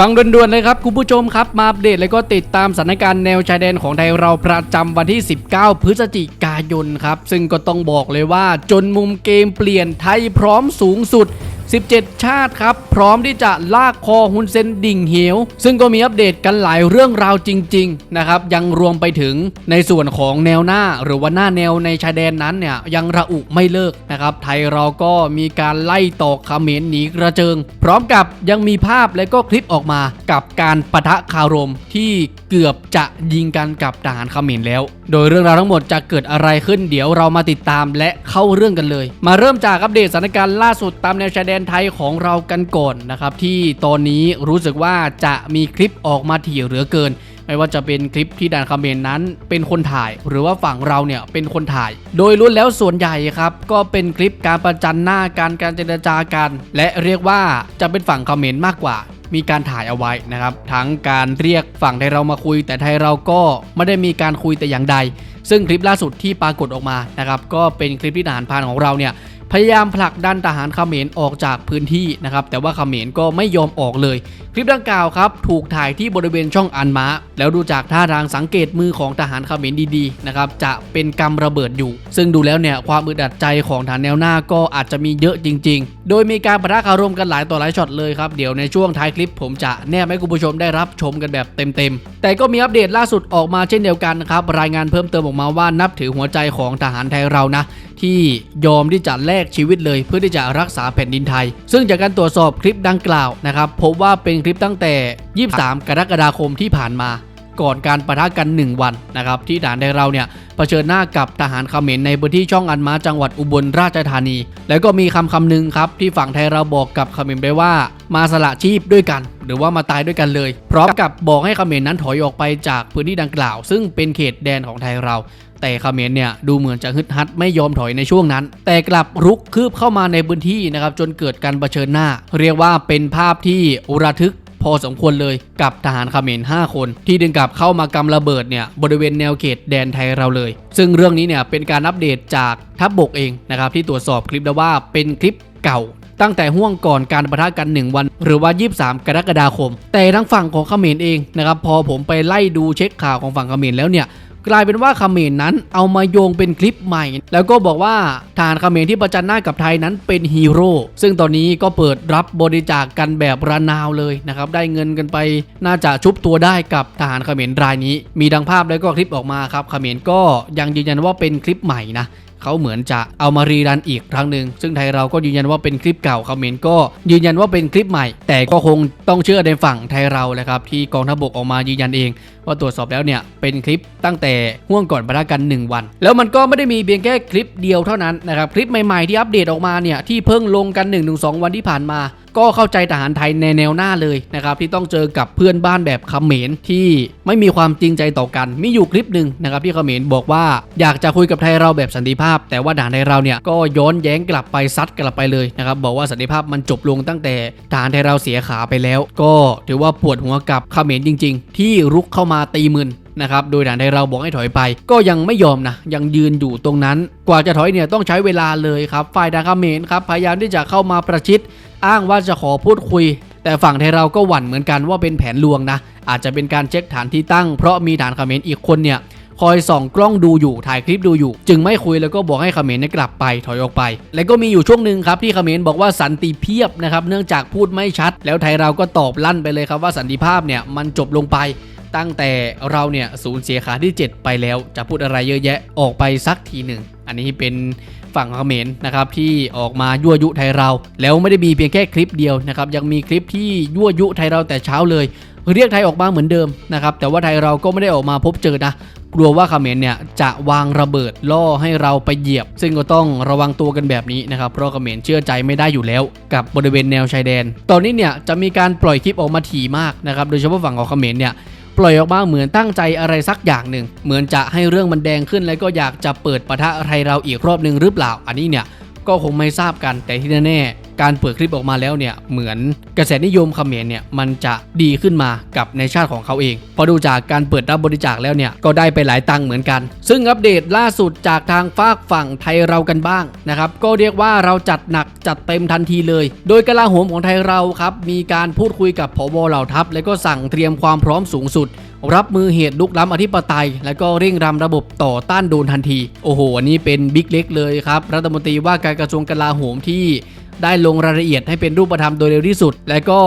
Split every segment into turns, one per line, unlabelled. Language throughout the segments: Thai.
ฟังด่วนๆเลยครับคุณผู้ชมครับมาอัปเดตและก็ติดตามสถานการณ์แนวชายแดนของไทยเราประจำวันที่ 19 พฤศจิกายนครับ ซึ่งก็ต้องบอกเลยว่าจนมุมเกมเปลี่ยนไทยพร้อมสูงสุด 17 ชาติครับ พร้อมที่จะลากคอฮุนเซนดิ่งเหว ซึ่งก็มีอัปเดตกันหลายเรื่องราวจริง ๆ นะครับ ยังรวมไปถึงในส่วนของแนวหน้าหรือว่าหน้าแนวในชายแดนนั้นเนี่ยยังระอุไม่เลิกนะครับ ไทยเราก็มีการไล่ตอกเขมรหนีกระเจิง พร้อมกับยังมีภาพและก็คลิปออกมากับการปะทะคารมที่เกือบจะยิงกันกับทหารเขมรแล้ว โดยเรื่องราวทั้งหมดจะเกิดอะไรขึ้นเดี๋ยวเรามาติดตามและเข้าเรื่องกันเลย มาเริ่มจากอัปเดตสถานการณ์ล่าสุดตามแนวชายแดนนไทยของเรากันก่อนนะครับ ที่ตอนนี้รู้สึกว่าจะมีคลิปออกมาถี่เหลือเกิน ไม่ว่าจะเป็นคลิปที่ด่านเมรนั้นเป็นคนถ่าย หรือว่าฝั่งเราเนี่ยเป็นคนถ่าย โดยล้วนแล้วส่วนใหญ่ครับ ก็เป็นคลิปการประจันหน้าการการเจรจากัน และเรียกว่าจะเป็นฝั่งเมรมากกว่ามีการถ่ายเอาไว้นะครับ ทั้งการเรียกฝั่งไทยเรามาคุย แต่ไทยเราก็ไม่ได้มีการคุยแต่อย่างใด ซึ่งคลิปล่าสุดที่ปรากฏออกมานะครับ ก็เป็นคลิปที่ทหารพานของเราเนี่ย พยายามผลักดันทหารเขมรออกจากพื้นที่นะครับแต่ว่าเขมรก็ไม่ยอมออกเลย คลิปดังกล่าวครับถูกถ่ายที่บริเวณช่องอันม้า แล้วดูจากท่าทางสังเกตมือของทหารเขมรดีๆนะครับจะเป็นกำระเบิดอยู่ ซึ่งดูแล้วเนี่ยความอึดอัดใจของฐานแนวหน้าก็อาจจะมีเยอะจริง ๆ โดยมีการปะทะคารมกันหลายต่อหลายช็อตเลยครับเดี๋ยวในช่วงท้ายคลิปผมจะแนบให้คุณผู้ชมได้รับชมกันแบบเต็มๆแต่ก็มีอัปเดตล่าสุดออกมาเช่นเดียวกันนะครับรายงานเพิ่มเติมออกมาว่านับถือหัวใจของทหารไทยเรานะ ที่ยอมที่จะแลกชีวิตเลยเพื่อที่จะรักษาแผ่นดินไทย ซึ่งจากการตรวจสอบคลิปดังกล่าวนะครับพบว่าเป็นคลิปตั้งแต่ 23 กรกฎาคมที่ผ่านมา ก่อนการประทะกัน 1 วันนะครับที่ฐานไทยเราเนี่ยเผชิญหน้ากับทหารเขมรในพื้นที่ช่องอันมาจังหวัดอุบลราชธานี แล้วก็มีคำคำหนึ่งครับที่ฝั่งไทยเราบอกกับเขมรไปว่า มาสละชีพด้วยกัน หรือว่ามาตายด้วยกันเลยพร้อมกับบอกให้เขมรนั้นถอยออกไปจากพื้นที่ดังกล่าว ซึ่งเป็นเขตแดนของไทยเรา แต่คาเมรเนี่ยดูเหมือนจะฮึดฮัดไม่ยอมถอยในช่วงนั้น แต่กลับรุกคืบเข้ามาในพื้นที่นะครับจนเกิดการเผชิญหน้า เรียกว่าเป็นภาพที่ระทึกพอสมควรเลยกับทหารเขมร5 คน ที่ดึงกลับเข้ามากำระเบิดเนี่ยบริเวณแนวเขตแดนไทยเราเลย ซึ่งเรื่องนี้เนี่ยเป็นการอัปเดตจากทัพบบกเองนะครับที่ตรวจสอบคลิปได้ว่าเป็นคลิปเก่าตั้งแต่ห่วงก่อนการประทะกัน 1 วัน หรือว่า 23 กรกฎาคม แต่ทั้งฝั่งของเขมรเองนะครับพอผมไปไล่ดูเช็คข่าวของฝั่งเขมรแล้วเนี่ย กลายเป็นว่าเขมรนั้นเอามาโยงเป็นคลิปใหม่ แล้วก็บอกว่าทหารเขมรที่ประจันหน้ากับไทยนั้นเป็นฮีโร่ซึ่งตอนนี้ก็เปิดรับบริจาคกกันแบบระนาวเลยนะครับได้เงินกันไปน่าจะชุบตัวได้กับทหารเขมรรายนี้ มีดังภาพแล้วก็คลิปออกมาครับเขมรก็ยังยืนยันว่าเป็นคลิปใหม่นะเขาเหมือนจะเอามารีรันอีกครั้งหนึ่งซึ่งไทยเราก็ยืนยันว่าเป็นคลิปเก่าคอมเขมนต์ก็ยืนยันว่าเป็นคลิปใหม่ แต่ก็คงต้องเชื่อในฝั่งไทยเราแหละครับที่กองทัพบกออกมายืนยันเอง ว่าตรวจสอบแล้วเนี่ยเป็นคลิปตั้งแต่ห่วงก่อนปะทะกัน 1 วัน แล้วมันก็ไม่ได้มีเพียงแค่คลิปเดียวเท่านั้นนะครับคลิปใหม่ๆที่อัปเดตออกมาเนี่ยที่เพิ่งลงกัน 1-2 วันที่ผ่านมา ก็เข้าใจทหารไทยในแนวหน้าเลยนะครับที่ต้องเจอกับเพื่อนบ้านแบบเขมรที่ไม่มีความจริงใจต่อกันมีอยู่คลิปหนึ่งนะครับที่เขมรบอกว่าอยากจะคุยกับไทยเราแบบสันติภาพ แต่ว่าทหารไทยเราเนี่ยก็ย้อนแย้งกลับไปซัดกลับไปเลยนะครับบอกว่าสันติภาพมันจบลงตั้งแต่ทหารไทยเราเสียขาไปแล้ว ก็ถือว่าปวดหัวกับเขมรจริง ๆ ที่รุกเข้ามาตีมึนนะครับ โดยทารไทยเราบอกให้ถอยไป ก็ยังไม่ยอมนะ ยังยืนอยู่ตรงนั้น กว่าจะถอยเนี่ยต้องใช้เวลาเลยครับ ฝ่ายทหาเมรครับพยายามที่จะเข้ามาประชิด อ้างว่าจะขอพูดคุย แต่ฝั่งไทยเราก็หวั่นเหมือนกันว่าเป็นแผนลวงนะ อาจจะเป็นการเช็คฐานที่ตั้ง เพราะมีฐานเขมรอีกคนเนี่ยคอยส่องกล้องดูอยู่ถ่ายคลิปดูอยู่ จึงไม่คุยแล้วก็บอกให้เขมรเนี่ยกลับไปถอยออกไป แล้วก็มีอยู่ช่วงหนึ่งครับที่เขมรบอกว่าสันติเพียบนะครับเนื่องจากพูดไม่ชัด แล้วไทยเราก็ตอบลั่นไปเลยครับว่าสันติภาพเนี่ยมันจบลงไป ตั้งแต่เราเนี่ยสูญเสียขาที่ 7 ไปแล้ว จะพูดอะไรเยอะแยะออกไปสักทีหนึ่ง อันนี้เป็นฝั่งเขมรนะครับที่ออกมายั่วยุไทยเรา แล้วไม่ได้มีเพียงแค่คลิปเดียวนะครับยังมีคลิปที่ยั่วยุไทยเราแต่เช้าเลย เรียกไทยออกมาเหมือนเดิมนะครับแต่ว่าไทยเราก็ไม่ได้ออกมาพบเจอนะกลัวว่าเขมรเนี่ยจะวางระเบิดล่อให้เราไปเหยียบ ซึ่งก็ต้องระวังตัวกันแบบนี้นะครับเพราะเขมรเชื่อใจไม่ได้อยู่แล้ว กับบริเวณแนวชายแดน ตอนนี้เนี่ยจะมีการปล่อยคลิปออกมาถี่มากนะครับโดยเฉพาะฝั่งของเขมรเนี่ย ปล่อยออกมาเหมือนตั้งใจอะไรสักอย่างหนึ่ง เหมือนจะให้เรื่องมันแดงขึ้นแล้วก็อยากจะเปิดปะทะไรเราอีกรอบหนึ่งหรือเปล่า อันนี้เนี่ยก็คงไม่ทราบกันแต่ที่แน่ การเปิดคลิปออกมาแล้วเนี่ยเหมือนกระแสนิยมเขมรเนี่ยมันจะดีขึ้นมากับในชาติของเขาเองพอดูจากการเปิดรับบริจาคแล้วเนี่ยก็ได้ไปหลายตังค์เหมือนกัน ซึ่งอัปเดตล่าสุดจากทางฝากฝั่งไทยเรากันบ้างนะครับก็เรียกว่าเราจัดหนักจัดเต็มทันทีเลย โดยกลาโหมของไทยเราครับมีการพูดคุยกับผบเหล่าทัพ และก็สั่งเตรียมความพร้อมสูงสุดรับมือเหตุลุกล้ำอธิปไตย และก็เร่งรำระบบต่อต้านโดนทันที โอ้โห อันนี้เป็นบิ๊กเล็กเลยครับ รัฐมนตรีว่าการกระทรวงกลาโหมที่ ได้ลงรายละเอียดให้เป็นรูปธรรมโดยเร็วที่สุด และก็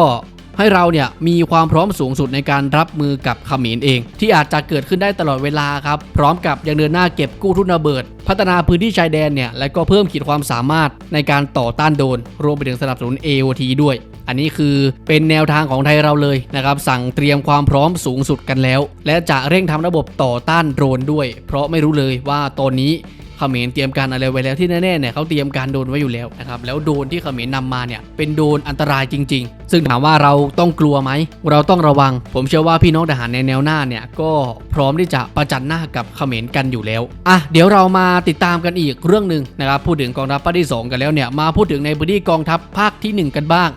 ให้เราเนี่ยมีความพร้อมสูงสุดในการรับมือกับขมรเอง ที่อาจจะเกิดขึ้นได้ตลอดเวลาครับ พร้อมกับยังเดินหน้าเก็บกู้ทุนระเบิด พัฒนาพื้นที่ชายแดนเนี่ยและก็เพิ่มขีดความสามารถในการต่อต้านโดน รวมไปถึงสนับสนุน AOT ด้วย อันนี้คือเป็นแนวทางของไทยเราเลยนะครับ สั่งเตรียมความพร้อมสูงสุดกันแล้ว และจะเร่งทำระบบต่อต้านโดรนด้วย เพราะไม่รู้เลยว่าตอนนี้ เขมรเตรียมการอะไรไว้แล้วที่แน่ๆเนี่ยเขาเตรียมการโดนไว้อยู่แล้วนะครับแล้วโดนที่เขมรนำมาเนี่ยเป็นโดนอันตรายจริง ๆ ซึ่งถามว่าเราต้องกลัวไหมเราต้องระวัง ผมเชื่อว่าพี่น้องทหารในแนวหน้าเนี่ยก็พร้อมที่จะประจันหน้ากับเขมรกันอยู่แล้วอะเดี๋ยวเรามาติดตามกันอีกเรื่องหนึ่งนะครับพูดถึงกองทัพภาคที่สองกันแล้วเนี่ยมาพูดถึงในพื้นที่กองทัพภาคที่หนึ่งกันบ้าง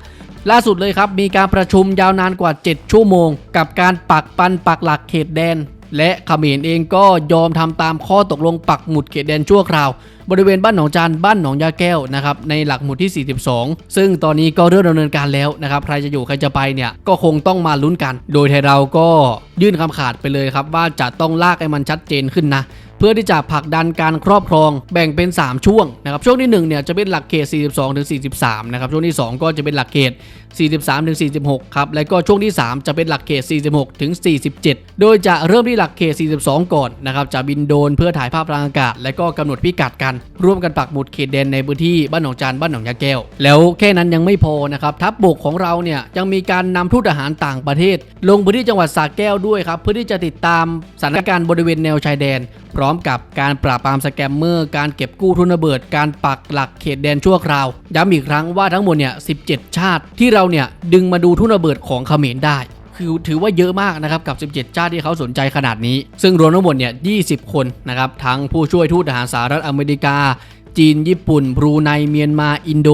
ล่าสุดเลยครับ มีการประชุมยาวนานกว่า 7 ชั่วโมง กับการปักปันปักหลักเขตแดน และเขมรเองก็ยอมทำตามข้อตกลงปักหมุดเขตแดนชั่วคราว บริเวณบ้านหนองจานบ้านหนองยาแก้วนะครับในหลักหมุดที่ 42 ซึ่งตอนนี้ก็เริ่มดำเนินการแล้วนะครับใครจะอยู่ใครจะไปเนี่ยก็คงต้องมาลุ้นกัน โดยไทยเราก็ยื่นคำขาดไปเลยครับว่าจะต้องลากให้มันชัดเจนขึ้นนะ พื่อที่จะผลักดันการครอบครองแบ่งเป็น 3 ช่วงนะครับช่วงที่1เนี่ยจะเป็นหลักเขต 42ถึง43 นะครับช่วงที่ 2 ก็จะเป็นหลักเขต 43ถึง46 ครับ และก็ช่วงที่ 3 จะเป็นหลักเขต 46ถึง47 โดยจะเริ่มที่หลักเขต 42 ก่อนนะครับจะบินโดนเพื่อถ่ายภาพทางอากาศ และก็กำหนดพิกัดกัน ร่วมกันปักหมุดเขตแดนในพื้นที่บ้านหนองจานบ้านหนองยาแก้ว แล้วแค่นั้นยังไม่พอนะครับทัพบบกของเราเนี่ยยังมีการนำทูตทหารต่างประเทศ ลงพื้นที่จังหวัดสระแก้วด้วยครับเพื่อที่จะติดตามสถานการณ์บริเวณแนวชายแดน พร้อมมกับการปราบปรามสแกมเมอร์ การเก็บกู้ทุนระเบิด การปักหลักเขตแดนชั่วคราว ย้ำอีกครั้งว่าทั้งหมดเนี่ย17 ชาติที่เราเนี่ยดึงมาดูทุนระเบิดของเขมรได้คือถือว่าเยอะมากนะครับกับ 17 ชาติที่เขาสนใจขนาดนี้ ซึ่งรวมทั้งหมดเนี่ย 20 คนนะครับ ทั้งผู้ช่วยทูตทหารสหรัฐอเมริกา จีน ญี่ปุ่น บรูไน เมียนมา อินโด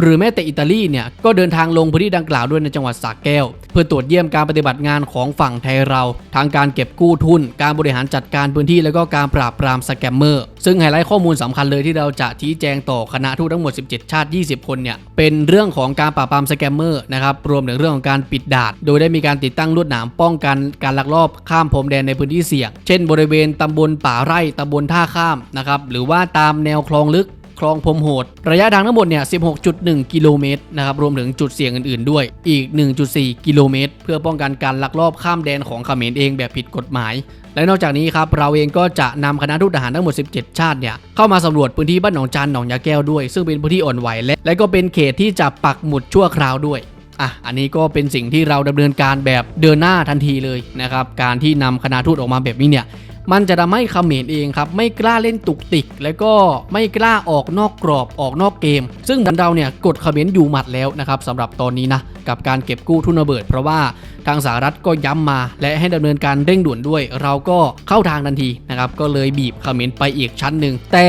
หรือแม้แต่อิตาลีเนี่ย ก็เดินทางลงพื้นที่ดังกล่าวด้วยในจังหวัดสระแก้ว พื่อตรวจเยี่ยมการปฏิบัติงานของฝั่งไทยเรา ทางการเก็บกู้ทุน การบริหารจัดการพื้นที่แล้วก็การปราบปรามสแกมเมอร์ ซึ่งไฮไลท์ข้อมูลสำคัญเลยที่เราจะชี้แจงต่อคณะทูตทั้งหมด 17 ชาติ 20 คนเนี่ยเป็นเรื่องของการปราบปรามสแกมเมอร์นะครับรวมถึงเรื่องของการปิดด่านโดยได้มีการติดตั้งลวดหนามป้องกันการลักลอบข้ามพรมแดนในพื้นที่เสี่ยง เช่น บริเวณตำบลป่าไร่ตำบลท่าข้ามนะครับหรือว่าตามแนวคลองลึก คลองพรมโหด ระยะทางทั้งหมดเนี่ย 16.1 กิโลเมตรนะครับรวมถึงจุดเสี่ยงอื่นๆ ด้วยอีก 1.4 กิโลเมตร เพื่อป้องกันการลักลอบข้ามแดนของเขมรเองแบบผิดกฎหมาย และนอกจากนี้ครับเราเองก็จะนำคณะทูตทหารทั้งหมด 17 ชาติเนี่ยเข้ามาสำรวจพื้นที่บ้านหนองจานหนองยาแก้วด้วย ซึ่งเป็นพื้นที่อ่อนไหวและและก็เป็นเขตที่จะปักหมุดชั่วคราวด้วยอะ อันนี้ก็เป็นสิ่งที่เราดำเนินการแบบเดินหน้าทันทีเลยนะครับ การที่นำคณะทูตออกมาแบบนี้เนี่ย มันจะทำให้เขมรเองครับไม่กล้าเล่นตุกติก และก็ไม่กล้าออกนอกกรอบออกนอกเกม ซึ่งเราเนี่ยกดเขมรอยู่หมัดแล้วนะครับสำหรับตอนนี้นะกับการเก็บกู้ทุนระเบิด เพราะว่า ทางสหรัฐก็ย้ำมา และให้ดำเนินการเร่งด่วนด้วย เราก็เข้าทางทันทีนะครับก็เลยบีบเขมรไปอีกชั้นหนึ่งแต่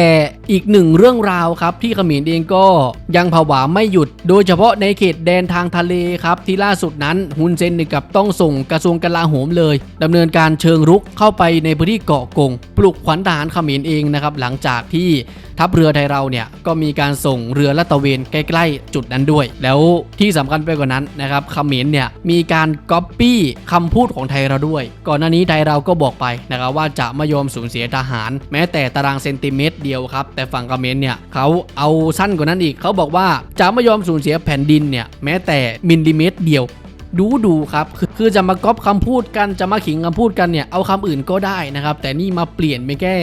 อีกหนึ่งเรื่องราวครับที่เขมรเองก็ยังผวาไม่หยุด โดยเฉพาะในเขตแดนทางทะเลครับที่ล่าสุดนั้นฮุนเซนถึงกับต้องส่งกระทรวงกลาโหมเลยดำเนินการเชิงรุกเข้าไปในพื้นที่เกาะกง ปลุกขวัญทหารเขมรเองนะครับหลังจากที่ ทัพเรือไทยเราเนี่ยก็มีการส่งเรือลาดตระเวนใกล้ๆ จุดนั้นด้วย แล้วที่สำคัญไปกว่านั้นนะครับเขมรเนี่ยมีการก๊อปปี้คำพูดของไทยเราด้วย ก่อนหน้านี้ไทยเราก็บอกไปนะครับว่าจะไม่ยอมสูญเสียทหาร แม้แต่ตารางเซนติเมตรเดียวครับ แต่ฝั่งเขมรเนี่ยเขาเอาสั้นกว่านั้นอีกเขาบอกว่าจะไม่ยอมสูญเสียแผ่นดินเนี่ยแม้แต่มิลลิเมตรเดียวดูดูครับคือคือจะมาก๊อปคำพูดกันจะมาขิงคำพูดกันเนี่ยเอาคำอื่นก็ได้นะครับ แต่นี่มาเปลี่ยนไปแค่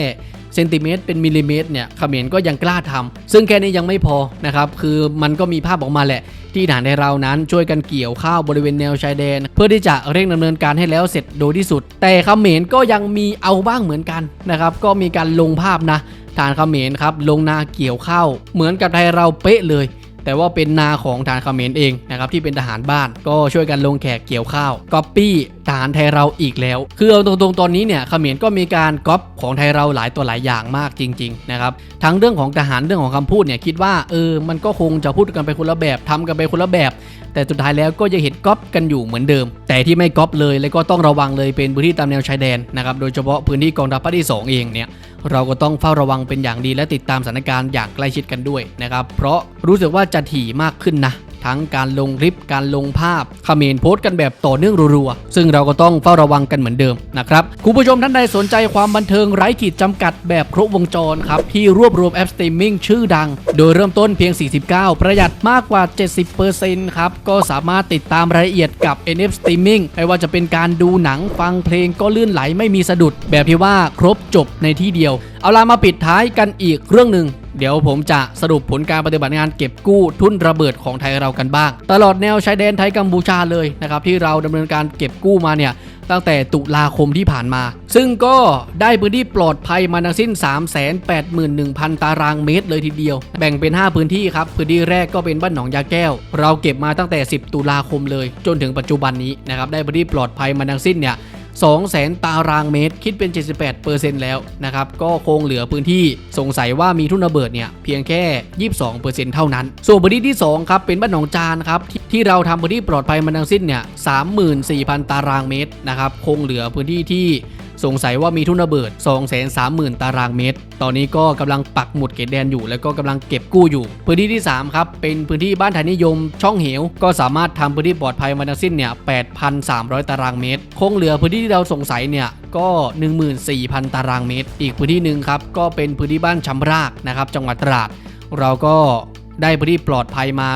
เซนติเมตรเป็นมิลลิเมตรเนี่ยเขมรก็ยังกล้าทำซึ่งแค่นี้ยังไม่พอนะครับคือมันก็มีภาพออกมาแหละ ที่ฐานในเรานั้นช่วยกันเกี่ยวข้าวบริเวณแนวชายแดน เพื่อที่จะเร่งดำเนินการให้แล้วเสร็จโดยที่สุด แต่เขมรก็ยังมีเอาบ้างเหมือนกันนะครับก็มีการลงภาพนะฐานเขมรครับลงนาเกี่ยวข้าวเหมือนกับไทยเราเป๊ะเลย แต่ว่าเป็นนาของทหารเขมรเองนะครับที่เป็นทหารบ้านก็ช่วยกันลงแขกเกี่ยวข้าวก๊อปปี้ทหารไทยเราอีกแล้ว คือเอาตรงๆตอนนี้เนี่ยเขมรก็มีการก๊อปของไทยเราหลายตัวหลายอย่างมากจริงๆนะครับทั้งเรื่องของทหารเรื่องของคำพูดเนี่ยคิดว่าเออมันก็คงจะพูดกันไปคนละแบบทำกันไปคนละแบบ แต่สุดท้ายแล้วก็ยังเห็นก๊อปกันอยู่เหมือนเดิม แต่ที่ไม่ก๊อปเลยแล้วก็ต้องระวังเลยเป็นพื้นที่ตามแนวชายแดนนะครับโดยเฉพาะพื้นที่กองทัพภาคที่สองเองเนี่ย เราก็ต้องเฝ้าระวังเป็นอย่างดีและติดตามสถานการณ์อย่างใกล้ชิดกันด้วยนะครับ เพราะรู้สึกว่าจะถี่มากขึ้นนะ ทั้งการลงคลิปการลงภาพคอมเมนโพสต์กันแบบต่อเนื่องรัวๆ ซึ่งเราก็ต้องเฝ้าระวังกันเหมือนเดิมนะครับคุณผู้ชมท่านใดสนใจความบันเทิงไร้ขีดจำกัดแบบครบวงจรครับ ที่รวบรวมแอปสตรีมมิ่งชื่อดัง โดยเริ่มต้นเพียง 49 ประหยัดมากกว่า 70%ครับ ก็สามารถติดตามรายละเอียดกับ NF Streaming ไม่ว่าจะเป็นการดูหนังฟังเพลงก็ลื่นไหลไม่มีสะดุด แบบที่ว่าครบจบในที่เดียว เอาล่ะมาปิดท้ายกันอีกเรื่องหนึ่ง เดี๋ยวผมจะสรุปผลการปฏิบัติงานเก็บกู้ทุนระเบิดของไทยเรากันบ้าง ตลอดแนวชายแดนไทยกัมพูชาเลยนะครับที่เราดำเนินการเก็บกู้มาเนี่ยตั้งแต่ตุลาคมที่ผ่านมา ซึ่งก็ได้พื้นที่ปลอดภัยมาทั้งสิ้น 381,000 ตารางเมตรเลยทีเดียว แบ่งเป็น 5 พื้นที่ครับ พื้นที่แรกก็เป็นบ้านหนองยาแก้ว เราเก็บมาตั้งแต่ 10 ตุลาคมเลย จนถึงปัจจุบันนี้นะครับ ได้พื้นที่ปลอดภัยมาทั้งสิ้นเนี่ย 200,000 ตารางเมตร คิดเป็น 78%แล้วนะครับ ก็คงเหลือพื้นที่สงสัยว่ามีทุ่นระเบิดเนี่ย เพียงแค่ 22%เท่านั้น ส่วนพื้นที่ที่ 2 ครับ เป็นบ้านหนองจานครับ ที่ที่เราทำพื้นที่ปลอดภัยมาทั้งสิ้นเนี่ย 34,000 ตารางเมตรนะครับ คงเหลือพื้นที่ที่ สงสัยว่ามีทุ่นระเบิด 230,000 ตารางเมตร ตอนนี้ก็กำลังปักหมุดเขตแดนอยู่ แล้วก็กำลังเก็บกู้อยู่ พื้นที่ที่ 3 ครับ เป็นพื้นที่บ้านไทยนิยม ช่องเหว ก็สามารถทำพื้นที่ปลอดภัยมาทั้งสิ้นเนี่ย 8,300 ตารางเมตร คงเหลือพื้นที่ที่เราสงสัยเนี่ย ก็ 14,000 ตารางเมตร อีกพื้นที่หนึ่งครับ ก็เป็นพื้นที่บ้านชำรากนะครับ จังหวัดตราด เราก็ ได้พื้นที่ปลอดภัยมา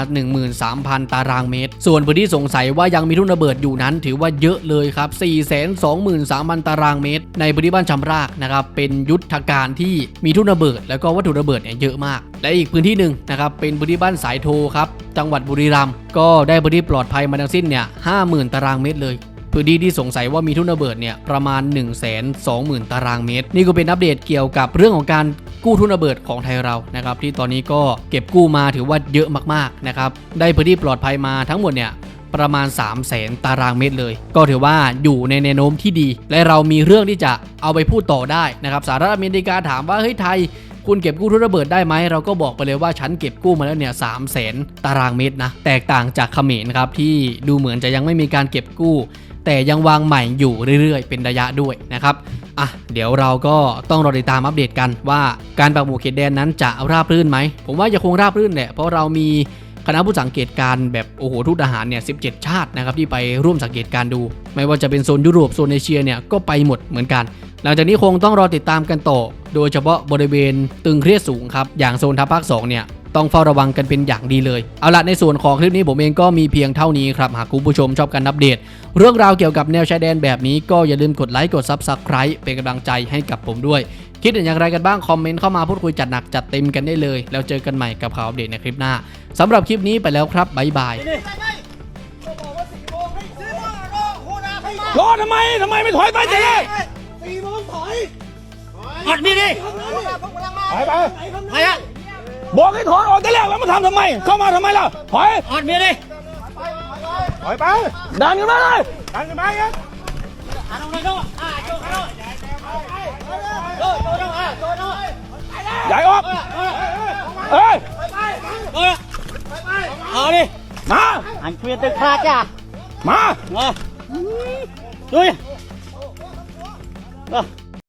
13,000 ตารางเมตร ส่วนพื้นที่สงสัยว่ายังมีทุ่นระเบิดอยู่นั้น ถือว่าเยอะเลยครับ 423,000 ตารางเมตร ในพื้นที่บ้านชำรากนะครับ เป็นยุทธการที่มีทุ่นระเบิด แล้วก็วัตถุระเบิดเนี่ยเยอะมาก และอีกพื้นที่หนึ่งนะครับ เป็นพื้นที่บ้านสายโทครับ จังหวัดบุรีรัมย์ ก็ได้พื้นที่ปลอดภัยมาทั้งสิ้นเนี่ย 50,000 ตารางเมตรเลย พื้นที่ที่สงสัยว่ามีทุ่นระเบิดเนี่ยประมาณ 1 2 0 0 0 0 ตารางเมตร นี่ก็เป็นอัปเดตเกี่ยวกับเรื่องของการกู้ทุนระเบิดของไทยเรานะครับที่ตอนนี้ก็เก็บกู้มาถือว่าเยอะมากๆนะครับได้พื้นที่ปลอดภัยมาทั้งหมดเนี่ยประมาณ 3 0 0แสนตารางเมตรเลย ก็ถือว่าอยู่ในแนวโน้มที่ดี และเรามีเรื่องที่จะเอาไปพูดต่อได้นะครับสหรัฐอเมริกาถามว่าเฮ้ยไทยคุณเก็บกู้ทุนระเบิดได้ไหมเราก็บอกไปเลยว่าฉันเก็บกู้มาแล้วเนี่ยสามแสนตารางเมตรนะแตกต่างจากเขมรครับที่ดูเหมือนจะยังไม่มีการเก็บกู้ แต่ยังวางใหม่อยู่เรื่อยๆ เป็นระยะด้วยนะครับอะเดี๋ยวเราก็ต้องรอติดตามอัปเดตกันว่าการปักหมุดเขตแดนนั้นจะราบรื่นไหม ผมว่าจะคงราบรื่นแหละเพราะเรามีคณะผู้สังเกตการณ์แบบโอ้โหทุกทหารเนี่ย 17 ชาตินะครับที่ไปร่วมสังเกตการดู ไม่ว่าจะเป็นโซนยุโรปโซนเอเชียเนี่ยก็ไปหมดเหมือนกัน หลังจากนี้คงต้องรอติดตามกันต่อ โดยเฉพาะบริเวณตึงเครียดสูงครับ อย่างโซนทัพภาค2เนี่ย ต้องเฝ้าระวังกันเป็นอย่างดีเลย เอาละในส่วนของคลิปนี้ผมเองก็มีเพียงเท่านี้ครับ หากคุณผู้ชมชอบการอัปเดต เรื่องราวเกี่ยวกับแนวชายแดนแบบนี้ก็อย่าลืมกดไลค์กด Subscribe เป็นกำลังใจให้กับผมด้วย คิดเห็นอย่างไรกันบ้างคอมเมนต์เข้ามาพูดคุยจัดหนักจัดเต็มกันได้เลย แล้วเจอกันใหม่กับข่าวอัปเดตในคลิปหน้าสำหรับคลิปนี้ไปแล้วครับบ๊ายบาย
รอทำไมทำไมไม่ถอยไปแต่แรก
สี่โมงถอย
อัดนี่ดิ
ไปไป
ไปอะ บอกให้ถอยออกแต่แรกแล้วมาทำทำไม เข้ามาทำไมล่ะถอยอัดเมียดิ
ถอยไป
ดันกันมาเลย
ดันกันไปกัน
ใหญ่ออกเอ้ย
เอาดิ
มา
อันเปลี่ยนตึกพลาดจ้ะ
มา
มาดูดิเออ